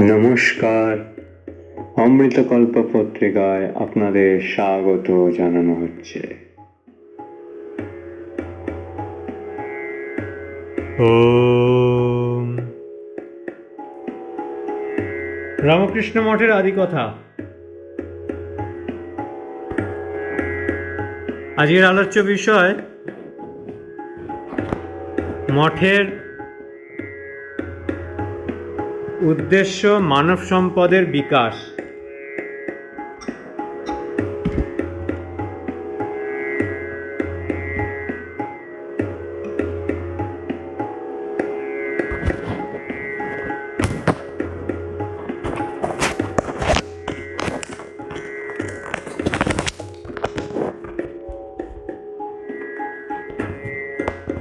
নমস্কার। অমৃতকল্প পত্রিকায় আপনাদের স্বাগত জানানো হচ্ছে। রামকৃষ্ণ মঠের আদি কথা আজকের আলোচ্য বিষয় মঠের উদ্দেশ্য মানব সম্পদের বিকাশ।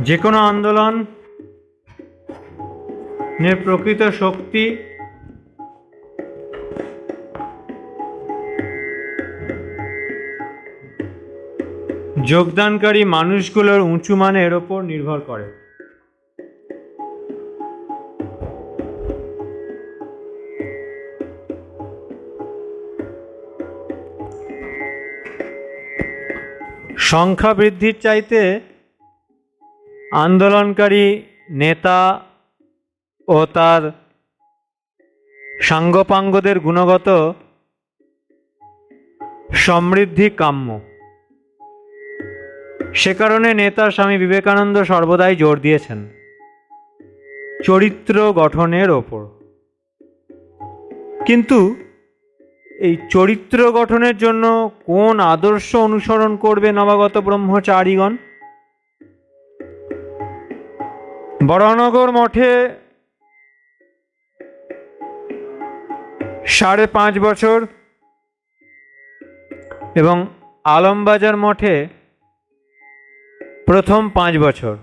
যে কোনো আন্দোলন প্রকৃত শক্তি। যোগদানকারী মানুষগুলোর উঁচু মানের ওপর নির্ভর করে। সংখ্যা বৃদ্ধির চাইতে আন্দোলনকারী নেতা ও তার সাঙ্গপাঙ্গদের গুণগত সমৃদ্ধি কাম্য। সে কারণে নেতা স্বামী বিবেকানন্দ সর্বদাই জোর দিয়েছেন চরিত্র গঠনের ওপর। কিন্তু এই চরিত্র গঠনের জন্য কোন আদর্শ অনুসরণ করবে নবাগত ব্রহ্মচারীগণ? বরানগর মঠে সাড়ে পাঁচ বছর এবং আলমবাজার মঠে প্রথম পাঁচ বছর।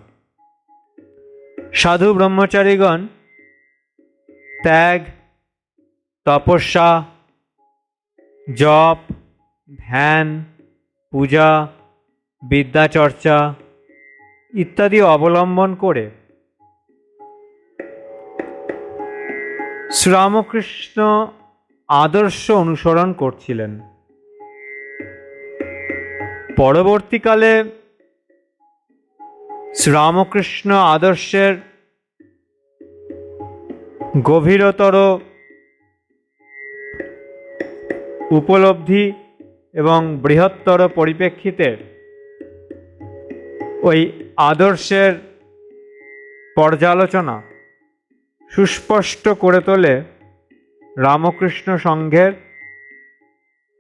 সাধু ব্রহ্মচারীগণ ত্যাগ, তপস্যা, জপ, ধ্যান, পূজা, বিদ্যাচর্চা ইত্যাদি অবলম্বন করে শ্রীরামকৃষ্ণ আদর্শ অনুসরণ করছিলেন। পরবর্তীকালে শ্রীরামকৃষ্ণ আদর্শের গভীরতর উপলব্ধি এবং বৃহত্তর পরিপ্রেক্ষিতে ওই আদর্শের পর্যালোচনা সুস্পষ্ট করে তোলে রামকৃষ্ণ সংঘের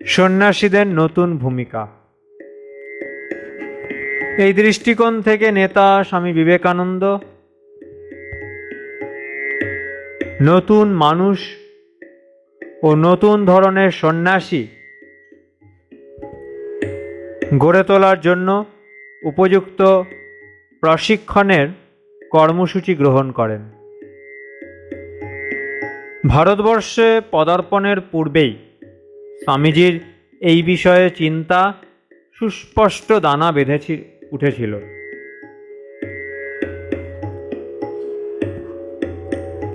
সন্ন্যাসীদের নতুন ভূমিকা। এই দৃষ্টিকোণ থেকে নেতা স্বামী বিবেকানন্দ, নতুন মানুষ ও নতুন ধরনের সন্ন্যাসী গড়ে তোলার জন্য উপযুক্ত প্রশিক্ষণের কর্মসূচি গ্রহণ করেন। ভারতবর্ষে পদার্পণের পূর্বেই স্বামীজির এই বিষয়ে চিন্তা সুস্পষ্ট দানা বেঁধেছি, উঠেছিল।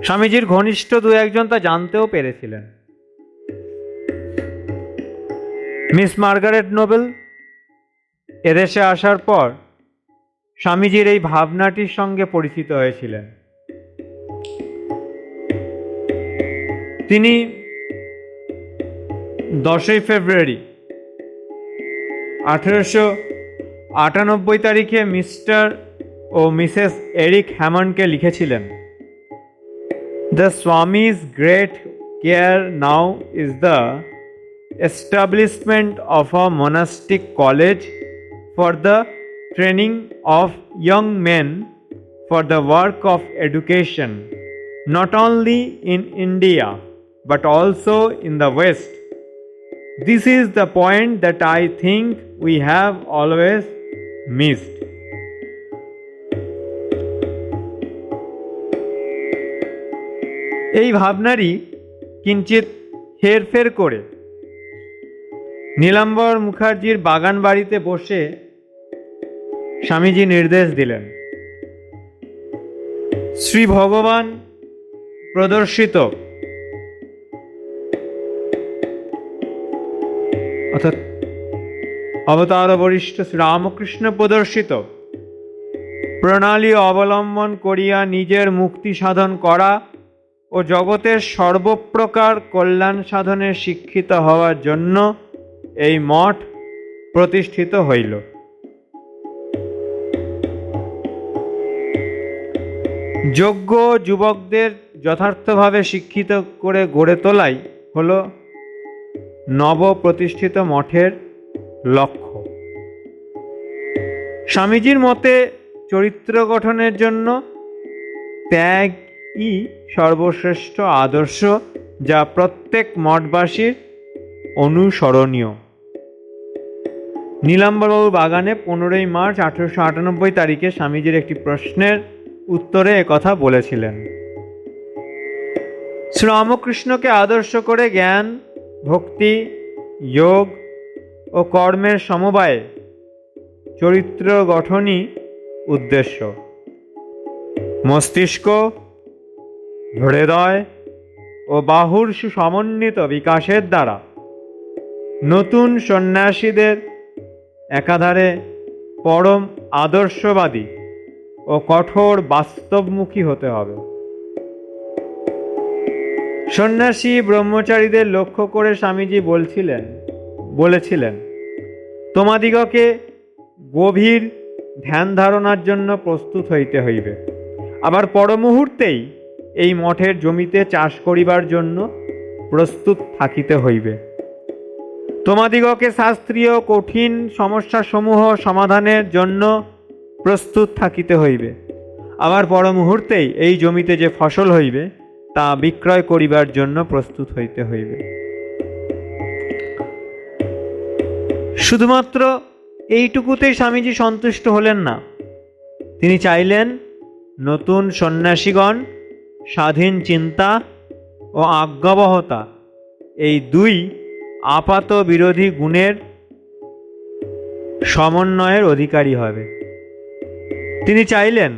স্বামীজির ঘনিষ্ঠ দু একজন তা জানতেও পেরেছিলেন। মিস মার্গারেট নোবেল এদেশে আসার পর স্বামীজির এই ভাবনাটির সঙ্গে পরিচিত হয়েছিলেন। তিনি দশই ফেব্রুয়ারি আঠেরোশো আটানব্বই তারিখে মিস্টার ও মিসেস এরিক হ্যামনকে লিখেছিলেন, the Swami's great care now is the establishment of a monastic college for the training of young men for the work of education, not only in India. But also in the West. This is the point that I think we have always missed. এই ভাবনারই কিঞ্চিত হেরফের করে নীলাম্বর মুখার্জির বাগান বাড়িতে বসে স্বামীজি নির্দেশ দিলেন শ্রী ভগবান প্রদর্শিত অর্থাৎ অবতার বরিষ্ঠ শ্রীরামকৃষ্ণ প্রদর্শিত। প্রণালী অবলম্বন করিয়া নিজের মুক্তি সাধন করা ও জগতের সর্বপ্রকার কল্যাণ সাধনে শিক্ষিত হওয়ার জন্য এই মঠ প্রতিষ্ঠিত হইল। যোগ্য যুবকদের যথার্থভাবে শিক্ষিত করে গড়ে তোলাই হল নব প্রতিষ্ঠিত মঠের লক্ষ্য। স্বামীজির মতে চরিত্র গঠনের জন্য ত্যাগই সর্বশ্রেষ্ঠ আদর্শ যা প্রত্যেক মঠবাসীর অনুসরণীয়। নীলাম্বরবাবু বাগানে পনেরোই মার্চ আঠেরোশো আটানব্বই তারিখে স্বামীজির একটি প্রশ্নের উত্তরে একথা বলেছিলেন। শ্রীরামকৃষ্ণকে আদর্শ করে জ্ঞান ভক্তি, যোগ ও কর্মের সমবায়ে চরিত্র গঠনই উদ্দেশ্য। মস্তিষ্ক, হৃদয় ও বাহুর সুসমন্বিত বিকাশের দ্বারা নতুন সন্ন্যাসীদের একাধারে পরম আদর্শবাদী ও কঠোর বাস্তবমুখী হতে হবে। সন্ন্যাসী ব্রহ্মচারীদের লক্ষ্য করে স্বামীজি বলছিলেন, বলেছিলেন, তোমাদিগকে গভীর ধ্যান ধারণার জন্য প্রস্তুত হইতে হইবে। আবার পর মুহূর্তেই এই মঠের জমিতে চাষ করিবার জন্য প্রস্তুত থাকিতে হইবে। তোমাদিগকে শাস্ত্রীয় কঠিন সমস্যাসমূহ সমাধানের জন্য প্রস্তুত থাকিতে হইবে। আবার পর মুহূর্তেই এই জমিতে যে ফসল হইবে তা বিক্রয় করিবার জন্য প্রস্তুত হইতে হইবে। শুধুমাত্র এইটুকুতেই স্বামীজি সন্তুষ্ট হলেন না। তিনি চাইলেন নতুন সন্ন্যাসীগণ, স্বাধীন চিন্তা ও আজ্ঞাবহতা, এই দুই আপাত বিরোধী গুণের সমন্বয়ের অধিকারী হবে। তিনি চাইলেন,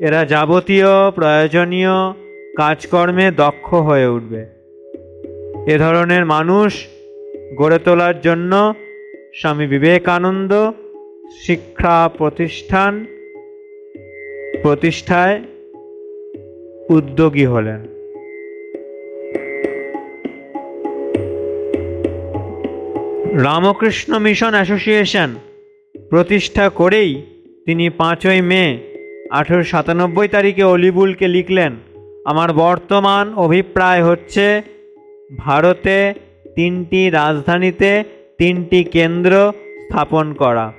এরা যাবতীয় প্রয়োজনীয় কাজকর্মে দক্ষ হয়ে উঠবে। এ ধরনের মানুষ গড়ে তোলার জন্য স্বামী বিবেকানন্দ শিক্ষা প্রতিষ্ঠান প্রতিষ্ঠায় উদ্যোগী হলেন। রামকৃষ্ণ মিশন অ্যাসোসিয়েশন প্রতিষ্ঠা করেই তিনি পাঁচই মে আঠেরো সাতানব্বই তারিখে অলিবুলকে লিখলেন। আমার বর্তমান অভিপ্রায় হচ্ছে, ভারতে তিনটি রাজধানীতে তিনটি কেন্দ্র স্থাপন করা।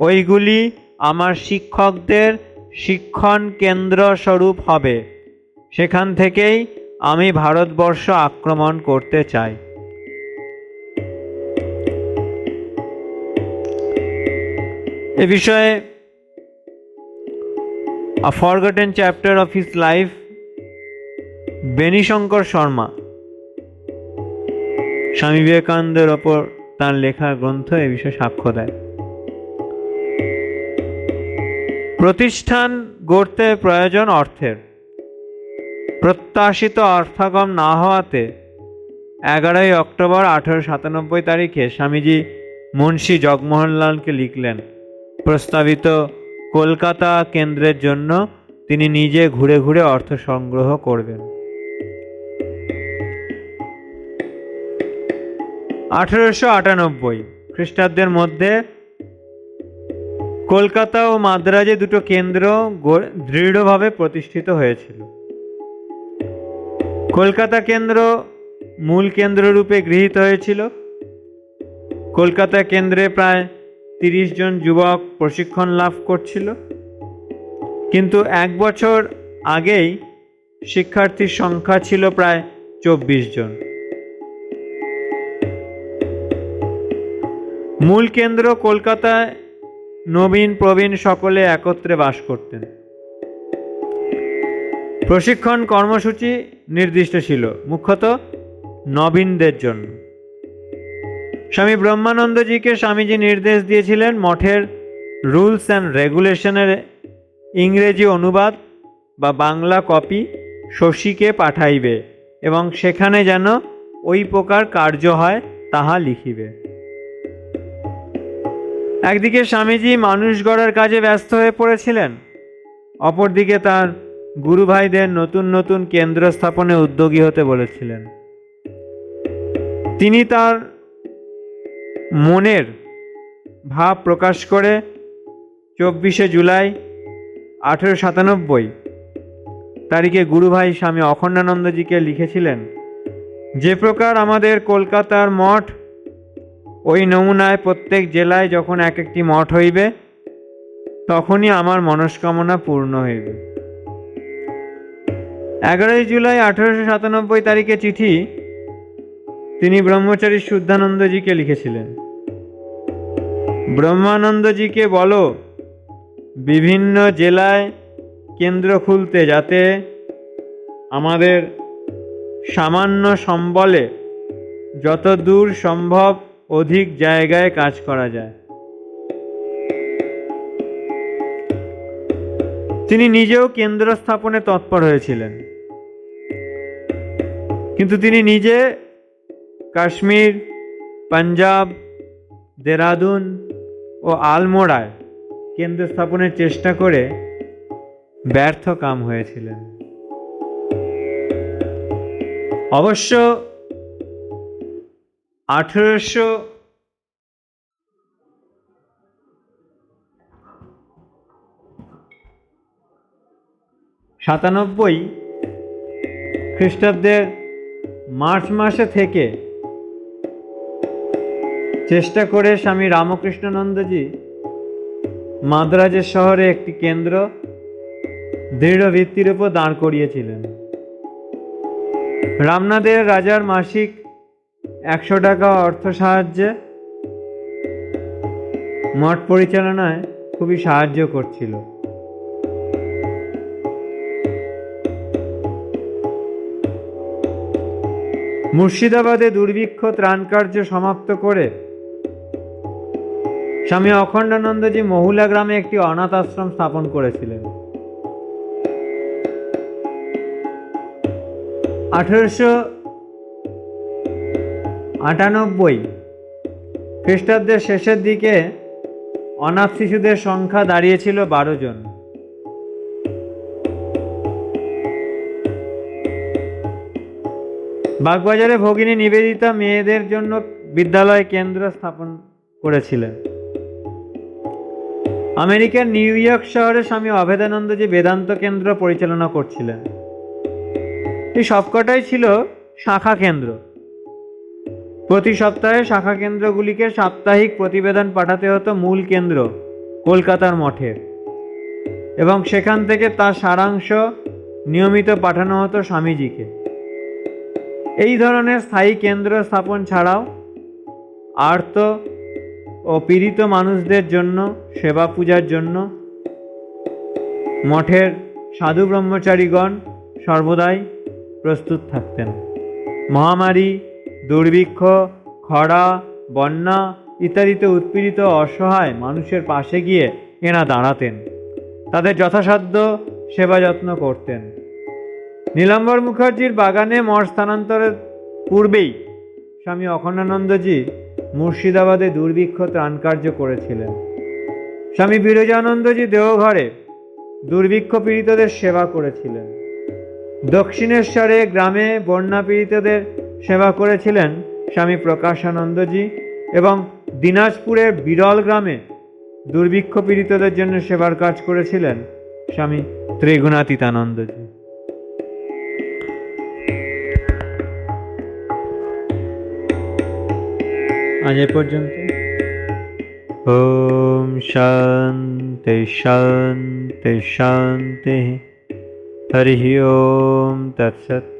ওইগুলি আমার শিক্ষকদের শিক্ষণ কেন্দ্র স্বরূপ হবে। সেখান থেকেই আমি ভারতবর্ষ আক্রমণ করতে চাই। এ বিষয়ে a forgotten chapter of his life Benishankar Sharma. Swami বিবেকানন্দের ওপর তার লেখা গ্রন্থ এ বিষয়ে সাক্ষ্য দেয়। প্রতিষ্ঠান গড়তে প্রয়োজন অর্থের। প্রত্যাশিত অর্থাগম না হওয়াতে এগারোই অক্টোবর আঠেরো সাতানব্বই তারিখে স্বামীজি মুন্সী জগমোহনলালকে লিখলেন, প্রস্তাবিত কলকাতা কেন্দ্রের জন্য তিনি নিজে ঘুরে ঘুরে অর্থ সংগ্রহ করবেন। আঠেরোশো আটানব্বই খ্রিস্টাব্দের মধ্যে কলকাতা ও মাদ্রাজে দুটো কেন্দ্র দৃঢ়ভাবে প্রতিষ্ঠিত হয়েছিল। কলকাতা কেন্দ্র মূল কেন্দ্ররূপে গৃহীত হয়েছিল। কলকাতা কেন্দ্রে প্রায় তিরিশ জন যুবক প্রশিক্ষণ লাভ করছিল। কিন্তু এক বছর আগেই শিক্ষার্থীর সংখ্যা ছিল প্রায় চব্বিশ জন। মূল কেন্দ্র কলকাতায় নবীন, প্রবীণ সকলে একত্রে বাস করতেন। প্রশিক্ষণ কর্মসূচি নির্দিষ্ট ছিল, মুখ্যত নবীনদের জন্য। স্বামী ব্রহ্মানন্দজিকে স্বামীজি নির্দেশ দিয়েছিলেন মঠের রুলস অ্যান্ড রেগুলেশনের ইংরেজি অনুবাদ বা বাংলা কপি শশীকে পাঠাইবে এবং সেখানে যেন ওই প্রকার কার্য হয়, তাহা লিখিবে। একদিকে স্বামীজি মানুষ গড়ার কাজে ব্যস্ত হয়ে পড়েছিলেন, অপরদিকে তার গুরু ভাইদের নতুন নতুন কেন্দ্র স্থাপনে উদ্যোগী হতে বলেছিলেন। তিনি তার মনের ভাব প্রকাশ করে চব্বিশে জুলাই আঠেরো সাতানব্বই তারিখে গুরুভাই স্বামী অখণ্ডানন্দজিকে লিখেছিলেন, যে প্রকার আমাদের কলকাতার মঠ ওই নমুনায় প্রত্যেক জেলায় যখন এক একটি মঠ হইবে, তখনই আমার মনস্কামনা পূর্ণ হইবে। এগারোই জুলাই আঠেরোশো সাতানব্বই তারিখে চিঠি তিনি ব্রহ্মচারী শুদ্ধানন্দজিকে লিখেছিলেন। ব্রহ্মানন্দজিকে বলো, বিভিন্ন জেলায় কেন্দ্র খুলতে যাতে আমাদের সামান্য সম্বলে যত দূর সম্ভব অধিক জায়গায় কাজ করা যায়। তিনি নিজেও কেন্দ্র স্থাপনে তৎপর হয়েছিলেন। কিন্তু তিনি নিজে কাশ্মীর, পাঞ্জাব, দেরাদুন ও আলমোড়ায় কেন্দ্র স্থাপনের চেষ্টা করে ব্যর্থ কাম হয়েছিলেন। অবশ্য আঠেরোশো সাতানব্বই খ্রিস্টাব্দের মার্চ মাসে থেকে চেষ্টা করে স্বামী রামকৃষ্ণানন্দজি মাদ্রাজের শহরে একটি কেন্দ্র দৃঢ় ভিত্তির উপর দাঁড় করিয়েছিলেন। রামনাদের রাজার মাসিক একশো টাকা অর্থ সাহায্যে মঠ পরিচালনায় খুবই সাহায্য করছিল। মুর্শিদাবাদে দুর্ভিক্ষ ত্রাণ কার্য সমাপ্ত করে স্বামী অখণ্ডানন্দজি মহুলা গ্রামে একটি অনাথ আশ্রম স্থাপন করেছিলেন। আঠেরোশো আটানব্বই। খ্রিস্টাব্দের শেষের দিকে অনাথ শিশুদের সংখ্যা দাঁড়িয়েছিল বারো জন। বাগবাজারে ভগিনী নিবেদিতা মেয়েদের জন্য বিদ্যালয় কেন্দ্র স্থাপন করেছিলেন। আমেরিকার নিউ ইয়র্ক শহরে স্বামী অভেদানন্দজি বেদান্ত কেন্দ্র পরিচালনা করছিলেন। এই সবকটাই ছিল শাখা কেন্দ্র। প্রতি সপ্তাহে শাখা কেন্দ্রগুলিকে সাপ্তাহিক প্রতিবেদন পাঠাতে হতো মূল কেন্দ্র, কলকাতার মঠের এবং সেখান থেকে তার সারাংশ নিয়মিত পাঠানো হতো স্বামীজিকে। এই ধরনের স্থায়ী কেন্দ্র স্থাপন ছাড়াও আর্ত ও পীড়িত মানুষদের জন্য, সেবা পূজার জন্য মঠের সাধু ব্রহ্মচারীগণ সর্বদাই প্রস্তুত থাকতেন। মহামারী দুর্ভিক্ষ, খরা, বন্যা ইত্যাদিতে উৎপীড়িত অসহায় মানুষের পাশে গিয়ে এরা দাঁড়াতেন। তাদের যথাসাধ্য সেবা যত্ন করতেন। নীলাম্বর মুখার্জির বাগানে মঠ স্থানান্তরের পূর্বেই স্বামী অখণ্ডানন্দজি মুর্শিদাবাদে দুর্ভিক্ষ ত্রাণ কার্য করেছিলেন। স্বামী বিরজানন্দজি দেওঘরে দুর্ভিক্ষ পীড়িতদের সেবা করেছিলেন। দক্ষিণেশ্বরে গ্রামে বন্যা পীড়িতদের সেবা করেছিলেন স্বামী প্রকাশানন্দজি এবং দিনাজপুরের বিরল গ্রামে দুর্ভিক্ষ পীড়িতদের জন্য সেবার কাজ করেছিলেন স্বামী ত্রিগুণাতীতানন্দজি। আজ এ পর্যন্ত। ওম শান্তি শান্তি শান্তি। হরি ওম তৎসৎ।